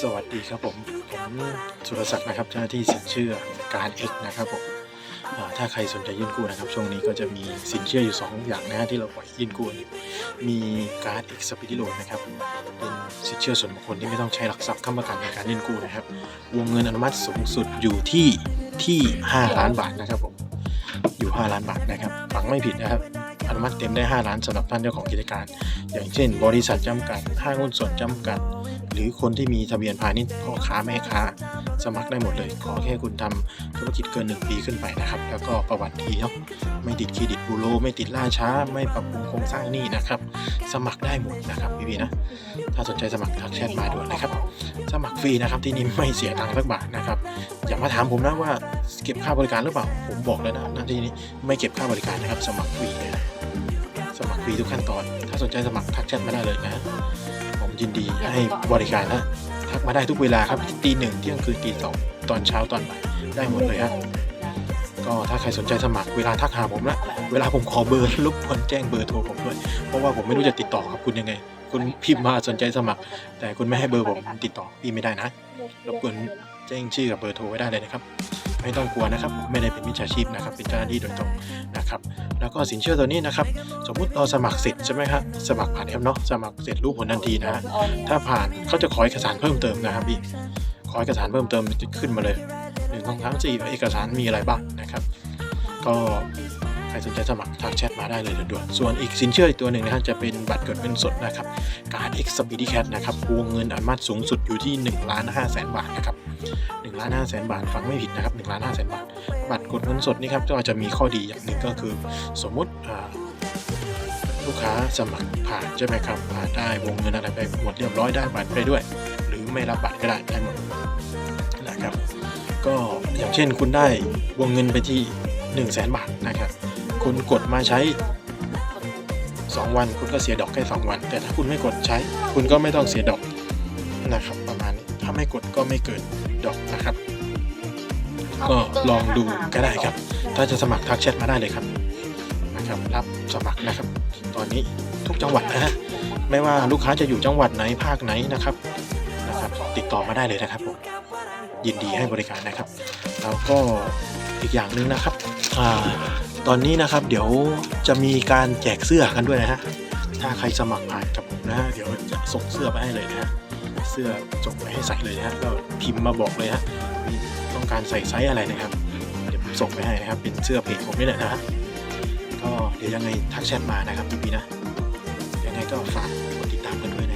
สวัสดีครับผม ผมสุรศักดิ์นะครับเจ้าหน้าที่สินเชื่อการเอกนะครับผมถ้าใครสนใจยื่นกู้นะครับช่วงนี้ก็จะมีสินเชื่ออยู่ 2 อย่างนะฮะที่เราปล่อยยื่นกู้อยู่มีการเอกสปีดโลนนะครับเป็นสินเชื่อส่วนบุคคลที่ไม่ต้องใช้หลักทรัพย์ค้ำประกันในการยื่นกู้นะครับ วงเงินอนุมัติสูงสุดอยู่ที่ที่ 5 ล้านบาทนะครับผมอยู่ 5 ล้านบาทนะครับฟังไม่ผิดนะครับ อนุมัติเต็มได้ 5 ล้านสำหรับท่านเจ้าของกิจการ อย่างเช่น บริษัทจำกัดห้างหุ้นส่วนจำกัด หรือคนที่มีทะเบียนพาณิชย์พ่อค้าแม่ค้า สมัครได้หมดเลย ขอแค่คุณทำธุรกิจเกิน 1 ปีขึ้นไปนะครับ แล้วก็ประวัติดีเนาะไม่ติดเครดิตบูโรไม่ติดล่าช้า ไม่ปรับปรุงโครงสร้างหนี้นะครับ สมัครได้หมดนะครับพี่พีนะถ้าสนใจสมัครทักแชทมาด่วนนะครับสมัครฟรีนะครับที่นี่ไม่เสียตังค์สักบาทนะครับอย่ามาถามผมนะว่า เก็บค่าบริการหรือเปล่า ผมบอกแล้วนะหน้าที่นี้ไม่เก็บค่าบริการนะครับ สมัครฟรีเลยนะสมัครฟรีทุกขั้นตอน ถ้าสนใจสมัครทักแชทมาได้เลยนะ ผมยินดีให้บริการนะทักมาได้ทุกเวลาครับตีหนึ่งเที่ยงคืนตีสองตอนเช้าตอนบ่ายได้หมดเลยฮะก็ถ้าใครสนใจสมัครเวลาทักหาผมละเวลาผมขอเบอร์รบกวนแจ้งเบอร์โทรผมด้วยเพราะว่าผมไม่รู้จะติดต่อกับคุณยังไง คุณพิมพ์มาสนใจสมัคร แต่คุณไม่ให้เบอร์ผมติดต่อพี่ไม่ได้นะรบกวนแจ้งชื่อกับเบอร์โทรไว้ได้เลยนะครับ ไม่ต้องกลัวนะครับ ไม่ได้เป็นมิจฉาชีพนะครับ เป็นเจ้าหน้าที่โดยตรงนะครับ แล้วก็สินเชื่อตัวนี้นะครับ สมมุติเราสมัครเสร็จใช่ไหมครับสมัครผ่านแอปเนาะสมัครเสร็จรู้ผลทันทีนะฮะถ้าผ่านเขาจะขอเอกสารเพิ่มเติมนะครับพี่ขอเอกสารเพิ่มเติมจะขึ้นมาเลยหนึ่งสองสามสี่เอกสารมีอะไรบ้างนะครับ ก็ ใครสนใจสมัครทักแชทมาได้เลยด่วนๆส่วนอีกสินเชื่ออีกตัวหนึ่งนะฮะจะเป็นบัตรกดเงินสดนะครับการ X Speedy Cat นะครับวงเงินอนุมัติสูงสุดอยู่ที่1ล้าน5แสนบาทนะครับ1ล้าน5แสนบาทฟังไม่ผิดนะครับ1ล้าน5แสนบาท บัตรกดเงินสดนี่ครับก็จะมีข้อดีอย่างหนึ่งก็คือ สมมุติลูกค้าสมัครผ่านใช่ไหมครับผ่านได้วงเงินอะไรไปหมดเรียบร้อยได้บัตรไปด้วย หรือไม่รับบัตรก็ได้ได้หมดนะครับ ก็อย่างเช่นคุณได้วงเงินไปที่ 1 0 0 0 0แสนบาทนะครับ คุณกดมาใช้ 2 วัน คุณก็เสียดอกแค่ 2 วัน แต่ถ้าคุณไม่กดใช้ คุณก็ไม่ต้องเสียดอกนะครับ ประมาณนี้ถ้าไม่กดก็ไม่เกิดดอกนะครับ ก็ลองดูก็ได้ครับ ถ้าจะสมัครทักแชทมาได้เลยครับนะครับรับสมัครนะครับ ตอนนี้ทุกจังหวัดนะฮะไม่ว่าลูกค้าจะอยู่จังหวัดไหนภาคไหนนะครับนะครับ ติดต่อมาได้เลยนะครับผมยินดีให้บริการนะครับ แล้วก็อีกอย่างหนึ่งนะครับอ่า ตอนนี้นะครับเดี๋ยวจะมีการแจกเสื้อกันด้วยนะฮะ ถ้าใครสมัครผ่านกับผมนะฮะเดี๋ยวจะส่งเสื้อไปให้เลยนะฮะ เสื้อส่งไปให้ใส่เลยนะฮะก็พิมพ์มาบอกเลยฮะมีต้องการใส่ไซส์อะไรนะครับ เดี๋ยวผมส่งไปให้นะครับ เป็นเสื้อเพจผมนี่แหละนะฮะ ก็เดี๋ยวยังไงทักแชทมานะครับพี่นะ ยังไงก็ฝากกดติดตามกันด้วย